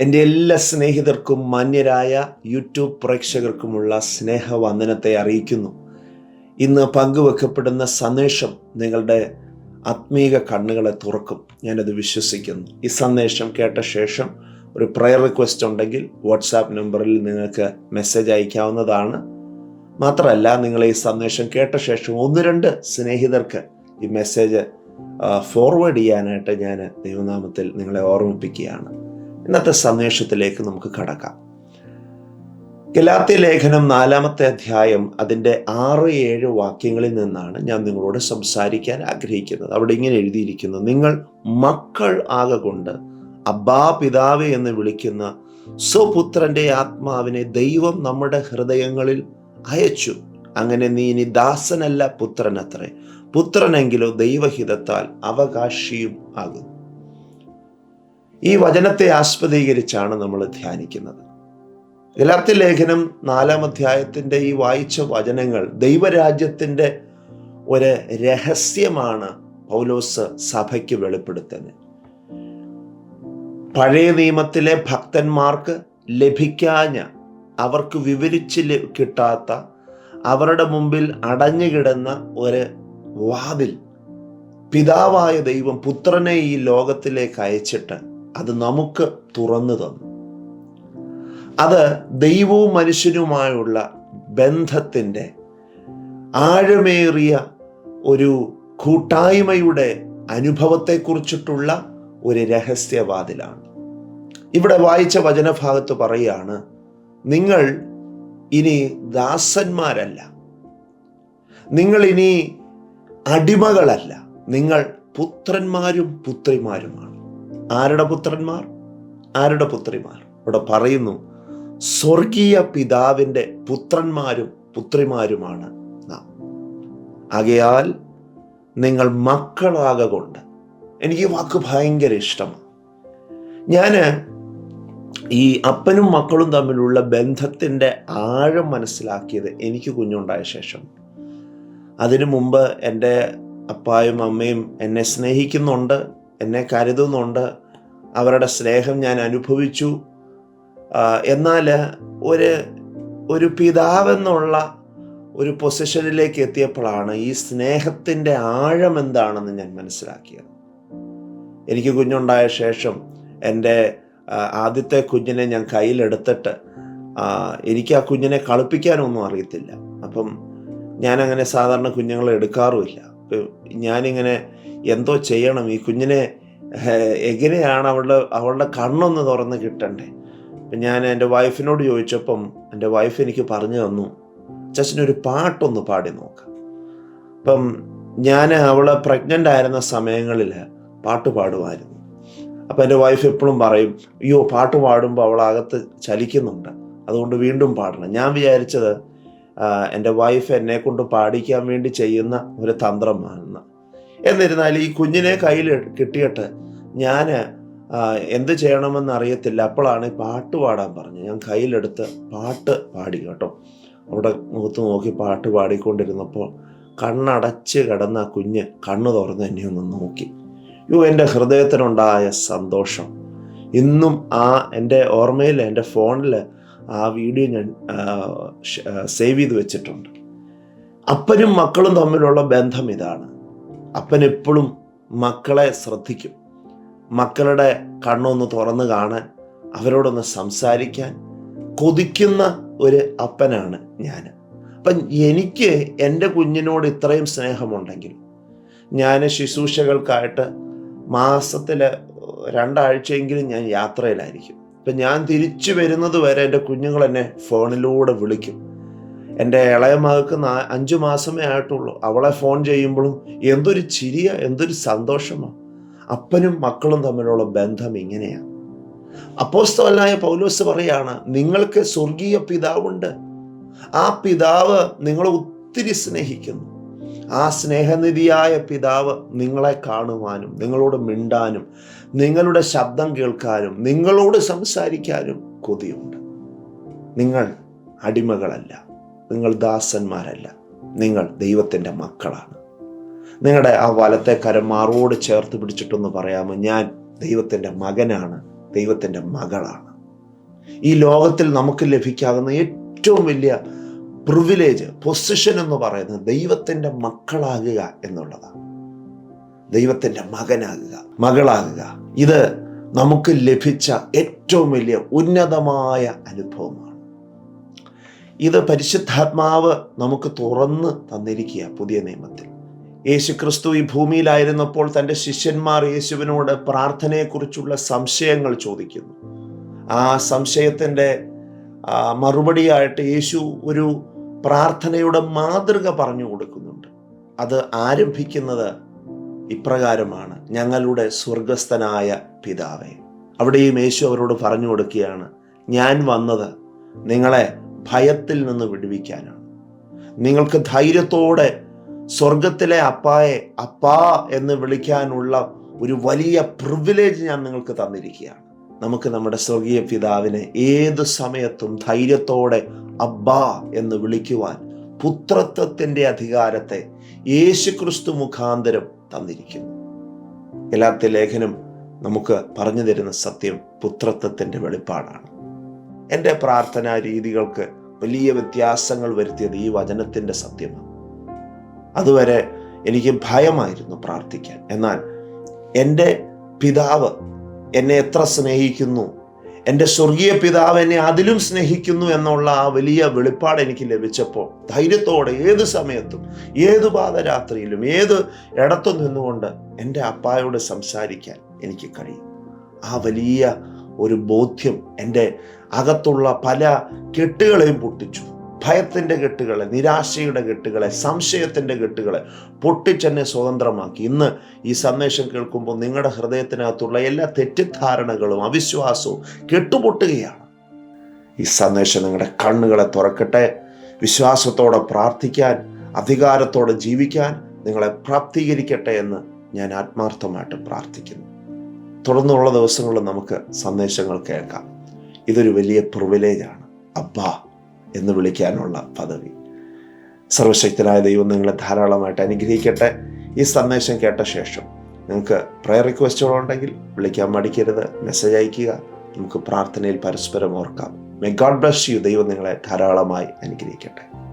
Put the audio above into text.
എന്റെ എല്ലാ സ്നേഹിതർക്കും മാന്യരായ യൂട്യൂബ് പ്രേക്ഷകർക്കുമുള്ള സ്നേഹവന്ദനത്തെ അറിയിക്കുന്നു. ഇന്ന് പങ്കുവെക്കപ്പെടുന്ന സന്ദേശം നിങ്ങളുടെ ആത്മീക കണ്ണുകളെ തുറക്കും. ഞാനത് വിശ്വസിക്കുന്നു. ഈ സന്ദേശം കേട്ട ശേഷം ഒരു പ്രയർ റിക്വസ്റ്റ് ഉണ്ടെങ്കിൽ വാട്സാപ്പ് നമ്പറിൽ നിങ്ങൾക്ക് മെസ്സേജ് അയക്കാവുന്നതാണ്. മാത്രമല്ല നിങ്ങൾ ഈ സന്ദേശം കേട്ട ശേഷം ഒന്ന് രണ്ട് സ്നേഹിതർക്ക് ഈ മെസ്സേജ് ഫോർവേഡ് ചെയ്യാനായിട്ട് ഞാൻ ദൈവനാമത്തിൽ നിങ്ങളെ ഓർമ്മിപ്പിക്കുകയാണ്. ഇന്നത്തെ സന്ദേശത്തിലേക്ക് നമുക്ക് കടക്കാം. ഗലാത്തി ലേഖനം നാലാമത്തെ അധ്യായം അതിന്റെ ആറ് ഏഴ് വാക്യങ്ങളിൽ നിന്നാണ് ഞാൻ നിങ്ങളോട് സംസാരിക്കാൻ ആഗ്രഹിക്കുന്നത്. അവിടെ ഇങ്ങനെ എഴുതിയിരിക്കുന്നു നിങ്ങൾ മക്കൾ ആകൊണ്ട് അബ്ബാ പിതാവ് എന്ന് വിളിക്കുന്ന സ്വപുത്രന്റെ ആത്മാവിനെ ദൈവം നമ്മുടെ ഹൃദയങ്ങളിൽ അയച്ചു. അങ്ങനെ നീ ഇനി ദാസനല്ല പുത്രനത്രേ. പുത്രനെങ്കിലോ ദൈവഹിതത്താൽ അവകാശിയും ആകുന്നു. ഈ വചനത്തെ ആസ്പദീകരിച്ചാണ് നമ്മൾ ധ്യാനിക്കുന്നത്. ഗലാത്തി ലേഖനം നാലാം അധ്യായത്തിന്റെ ഈ വായിച്ച വചനങ്ങൾ ദൈവരാജ്യത്തിന്റെ ഒരു രഹസ്യമാണ് പൗലോസ് സഭയ്ക്ക് വെളിപ്പെടുത്തുന്നത്. പഴയ നിയമത്തിലെ ഭക്തന്മാർക്ക് ലഭിക്കാഞ്ഞ അവർക്ക് വിവരിച്ച് കിട്ടാത്ത അവരുടെ മുമ്പിൽ അടഞ്ഞുകിടന്ന ഒരു വാതിൽ പിതാവായ ദൈവം പുത്രനെ ഈ ലോകത്തിലേക്ക് അയച്ചിട്ട് അത് നമുക്ക് തുറന്നു തന്നു. അത് ദൈവവും മനുഷ്യനുമായുള്ള ബന്ധത്തിന്റെ ആഴമേറിയ ഒരു കൂട്ടായ്മയുടെ അനുഭവത്തെക്കുറിച്ചിട്ടുള്ള ഒരു രഹസ്യവാതിലാണ്. ഇവിടെ വായിച്ച വചനഭാഗത്ത് പറയുകയാണ് നിങ്ങൾ ഇനി ദാസന്മാരല്ല. നിങ്ങൾ ഇനി അടിമകളല്ല. നിങ്ങൾ പുത്രന്മാരും പുത്രിമാരുമാണ്. ആരുടെ പുത്രന്മാർ? ആരുടെ പുത്രിമാർ? ഇവിടെ പറയുന്നു സ്വർഗീയ പിതാവിന്റെ പുത്രന്മാരും പുത്രിമാരുമാണ് നാം. ആകയാൽ നിങ്ങൾ മക്കളാകൊണ്ട് എനിക്ക് ഈ വാക്ക് ഭയങ്കര ഇഷ്ടമാണ്. ഞാൻ ഈ അപ്പനും മക്കളും തമ്മിലുള്ള ബന്ധത്തിന്റെ ആഴം മനസ്സിലാക്കിയത് എനിക്ക് കുഞ്ഞുണ്ടായ ശേഷം. അതിനു മുമ്പ് എന്റെ അപ്പായും അമ്മയും എന്നെ സ്നേഹിക്കുന്നുണ്ട്. എന്നെ കരുതുന്നുണ്ട്. അവരുടെ സ്നേഹം ഞാൻ അനുഭവിച്ചു. എന്നാൽ ഒരു ഒരു പിതാവെന്നുള്ള ഒരു പൊസിഷനിലേക്ക് എത്തിയപ്പോഴാണ് ഈ സ്നേഹത്തിന്റെ ആഴം എന്താണെന്ന് ഞാൻ മനസ്സിലാക്കിയത്. എനിക്ക് കുഞ്ഞുണ്ടായ ശേഷം എന്റെ ആദ്യത്തെ കുഞ്ഞിനെ ഞാൻ കയ്യിലെടുത്തിട്ട് എനിക്ക് ആ കുഞ്ഞിനെ കളിപ്പിക്കാനൊന്നും അറിയത്തില്ല. അപ്പം ഞാനങ്ങനെ സാധാരണ കുഞ്ഞുങ്ങളെ എടുക്കാറുമില്ല. ഞാനിങ്ങനെ എന്തോ ചെയ്യണം. ഈ കുഞ്ഞിനെ എങ്ങനെയാണ് അവളുടെ അവളുടെ കണ്ണൊന്ന് തുറന്ന് കിട്ടണ്ടേ? അപ്പം ഞാൻ എന്റെ വൈഫിനോട് ചോദിച്ചപ്പം എന്റെ വൈഫ് എനിക്ക് പറഞ്ഞു തന്നു ചച്ചനൊരു പാട്ടൊന്ന് പാടി നോക്കാം. അപ്പം ഞാൻ അവളെ പ്രഗ്നന്റ് ആയിരുന്ന സമയങ്ങളിൽ പാട്ട് പാടുമായിരുന്നു. അപ്പം എന്റെ വൈഫ് എപ്പോഴും പറയും അയ്യോ പാട്ട് പാടുമ്പോൾ അവളകത്ത് ചലിക്കുന്നുണ്ട്. അതുകൊണ്ട് വീണ്ടും പാടണം. ഞാൻ വിചാരിച്ചത് എന്റെ വൈഫ് എന്നെ കൊണ്ട് പാടിക്കാൻ വേണ്ടി ചെയ്യുന്ന ഒരു തന്ത്രമാണ്. എന്നിരുന്നാൽ ഈ കുഞ്ഞിനെ കയ്യിൽ കിട്ടിയിട്ട് ഞാൻ എന്ത് ചെയ്യണമെന്ന് അറിയത്തില്ല. അപ്പോഴാണ് പാട്ട് പാടാൻ പറഞ്ഞത്. ഞാൻ കയ്യിലെടുത്ത് പാട്ട് പാടി കേട്ടോ. അവിടെ മുഖത്ത് നോക്കി പാട്ട് പാടിക്കൊണ്ടിരുന്നപ്പോൾ കണ്ണടച്ച് കിടന്ന കുഞ്ഞ് കണ്ണു തുറന്ന് എന്നെ ഒന്ന് നോക്കി. യോ എന്റെ ഹൃദയത്തിനുണ്ടായ സന്തോഷം. ഇന്നും ആ എന്റെ ഓർമ്മയിൽ എന്റെ ഫോണിൽ ആ വീഡിയോ ഞാൻ സേവ് ചെയ്ത് വെച്ചിട്ടുണ്ട്. അപ്പനും മക്കളും തമ്മിലുള്ള ബന്ധം ഇതാണ്. അപ്പൻ എപ്പോഴും മക്കളെ ശ്രദ്ധിക്കും. മക്കളുടെ കണ്ണൊന്ന് തുറന്ന് കാണാൻ അവരോടൊന്ന് സംസാരിക്കാൻ കൊതിക്കുന്ന ഒരു അപ്പനാണ് ഞാൻ. അപ്പം എനിക്ക് എന്റെ കുഞ്ഞിനോട് ഇത്രയും സ്നേഹമുണ്ടെങ്കിൽ ഞാൻ ശുശ്രൂഷകൾക്കായിട്ട് മാസത്തിൽ രണ്ടാഴ്ചയെങ്കിലും ഞാൻ യാത്രയിലായിരിക്കും. ഇപ്പം ഞാൻ തിരിച്ചു വരുന്നത് വരെ എന്റെ കുഞ്ഞുങ്ങൾ എന്നെ ഫോണിലൂടെ വിളിക്കും. എന്റെ ഇളയ മകൾക്ക് അഞ്ചു മാസമേ ആയിട്ടുള്ളൂ. അവളെ ഫോൺ ചെയ്യുമ്പോഴും എന്തൊരു ചിരിയ എന്തൊരു സന്തോഷമാണ് അപ്പനും മക്കളും തമ്മിലുള്ള ബന്ധം ഇങ്ങനെയാണ് അപ്പോസ്തവനായ പൗലോസ് പറയാണ് നിങ്ങൾക്ക് സ്വർഗീയ പിതാവുണ്ട്. ആ പിതാവ് നിങ്ങളെ ഒത്തിരി സ്നേഹിക്കുന്നു. ആ സ്നേഹനിധിയായ പിതാവ് നിങ്ങളെ കാണുവാനും നിങ്ങളോട് മിണ്ടാനും നിങ്ങളുടെ ശബ്ദം കേൾക്കാനും നിങ്ങളോട് സംസാരിക്കാനും കൊതിയുണ്ട്. നിങ്ങൾ അടിമകളല്ല. നിങ്ങൾ ദാസന്മാരല്ല. നിങ്ങൾ ദൈവത്തിന്റെ മക്കളാണ്. നിങ്ങളുടെ ആ വലത്തെ കരം മാറോട് ചേർത്ത് പിടിച്ചിട്ടൊന്ന് പറയാമോ? ഞാൻ ദൈവത്തിന്റെ മകനാണ്. ദൈവത്തിന്റെ മകളാണ്. ഈ ലോകത്തിൽ നമുക്ക് ലഭിക്കാവുന്ന ഏറ്റവും വലിയ പ്രിവിലേജ് പൊസിഷൻ എന്ന് പറയുന്നത് ദൈവത്തിന്റെ മക്കളാകുക എന്നുള്ളതാണ്. ദൈവത്തിന്റെ മകനാകുക മകളാകുക. ഇത് നമുക്ക് ലഭിച്ച ഏറ്റവും വലിയ ഉന്നതമായ അനുഭവമാണ്. ഇത് പരിശുദ്ധാത്മാവ് നമുക്ക് തുറന്ന് തന്നിരിക്കുക പുതിയ നിയമത്തിൽ. യേശു ക്രിസ്തു ഈ ഭൂമിയിലായിരുന്നപ്പോൾ തന്റെ ശിഷ്യന്മാർ യേശുവിനോട് പ്രാർത്ഥനയെക്കുറിച്ചുള്ള സംശയങ്ങൾ ചോദിക്കുന്നു. ആ സംശയത്തിന്റെ മറുപടിയായിട്ട് യേശു ഒരു പ്രാർത്ഥനയുടെ മാതൃക പറഞ്ഞു കൊടുക്കുന്നുണ്ട്. അത് ആരംഭിക്കുന്നത് ഇപ്രകാരമാണ്. ഞങ്ങളുടെ സ്വർഗസ്ഥനായ പിതാവേ അവിടെയും യേശു അവരോട് പറഞ്ഞു കൊടുക്കുകയാണ് ഞാൻ വന്നത് നിങ്ങളെ ഭയത്തിൽ നിന്ന് വിടുവിക്കാനാണ്. നിങ്ങൾക്ക് ധൈര്യത്തോടെ സ്വർഗത്തിലെ അപ്പായെ അപ്പാ എന്ന് വിളിക്കാനുള്ള ഒരു വലിയ പ്രിവിലേജ് ഞാൻ നിങ്ങൾക്ക് തന്നിരിക്കുകയാണ്. നമുക്ക് നമ്മുടെ സ്വർഗീയ പിതാവിനെ ഏത് സമയത്തും ധൈര്യത്തോടെ അബ്ബാ എന്ന് വിളിക്കുവാൻ പുത്രത്വത്തിന്റെ അധികാരത്തെ യേശുക്രിസ്തു മുഖാന്തരം തന്നിരിക്കുന്നു. എല്ലാത്തെ ലേഖനം നമുക്ക് പറഞ്ഞു തരുന്ന സത്യം പുത്രത്വത്തിന്റെ വെളിപ്പാടാണ്. എന്റെ പ്രാർത്ഥനാ രീതികൾക്ക് വലിയ വ്യത്യാസങ്ങൾ വരുത്തിയത് ഈ വചനത്തിന്റെ സത്യമാണ്. അതുവരെ എനിക്ക് ഭയമായിരുന്നു പ്രാർത്ഥിക്കാൻ. എന്നാൽ എന്റെ പിതാവ് എന്നെ എത്ര സ്നേഹിക്കുന്നു എന്റെ സ്വർഗീയ പിതാവ് എന്നെ അതിലും സ്നേഹിക്കുന്നു എന്നുള്ള ആ വലിയ വെളിപ്പാട് എനിക്ക് ലഭിച്ചപ്പോൾ ധൈര്യത്തോടെ ഏത് സമയത്തും ഏത് പാതരാത്രിയിലും ഏത് ഇടത്തു നിന്നുകൊണ്ട് എന്റെ അപ്പായോട് സംസാരിക്കാൻ എനിക്ക് കഴിയും. ആ വലിയ ഒരു ബോധ്യം എന്റെ അകത്തുള്ള പല കെട്ടുകളെയും പൊട്ടിച്ചു. ഭയത്തിന്റെ കെട്ടുകളെ നിരാശയുടെ കെട്ടുകളെ സംശയത്തിന്റെ കെട്ടുകളെ പൊട്ടിച്ചെന്നെ സ്വതന്ത്രമാക്കി. ഇന്ന് ഈ സന്ദേശം കേൾക്കുമ്പോൾ നിങ്ങളുടെ ഹൃദയത്തിനകത്തുള്ള എല്ലാ തെറ്റിദ്ധാരണകളും അവിശ്വാസവും കെട്ടുപൊട്ടുകയാണ്. ഈ സന്ദേശം നിങ്ങളുടെ കണ്ണുകളെ തുറക്കട്ടെ. വിശ്വാസത്തോടെ പ്രാർത്ഥിക്കാൻ അധികാരത്തോടെ ജീവിക്കാൻ നിങ്ങളെ പ്രാപ്തീകരിക്കട്ടെ എന്ന് ഞാൻ ആത്മാർത്ഥമായിട്ട് പ്രാർത്ഥിക്കുന്നു. തുടർന്നുള്ള ദിവസങ്ങളിൽ നമുക്ക് സന്ദേശങ്ങൾ കേൾക്കാം. ഇതൊരു വലിയ പ്രിവിലേജാണ് അബ്ബാ എന്ന് വിളിക്കാനുള്ള പദവി. സർവശക്തനായ ദൈവം നിങ്ങളെ ധാരാളമായിട്ട് അനുഗ്രഹിക്കട്ടെ. ഈ സന്ദേശം കേട്ട ശേഷം നിങ്ങൾക്ക് പ്രയർ റിക്വസ്റ്റുകളുണ്ടെങ്കിൽ വിളിക്കാൻ മടിക്കരുത്. മെസ്സേജ് അയയ്ക്കുക. നമുക്ക് പ്രാർത്ഥനയിൽ പരസ്പരം ഓർക്കാം. മെ ഗോഡ് ബ്ലസ് യു ദൈവം നിങ്ങളെ ധാരാളമായി അനുഗ്രഹിക്കട്ടെ.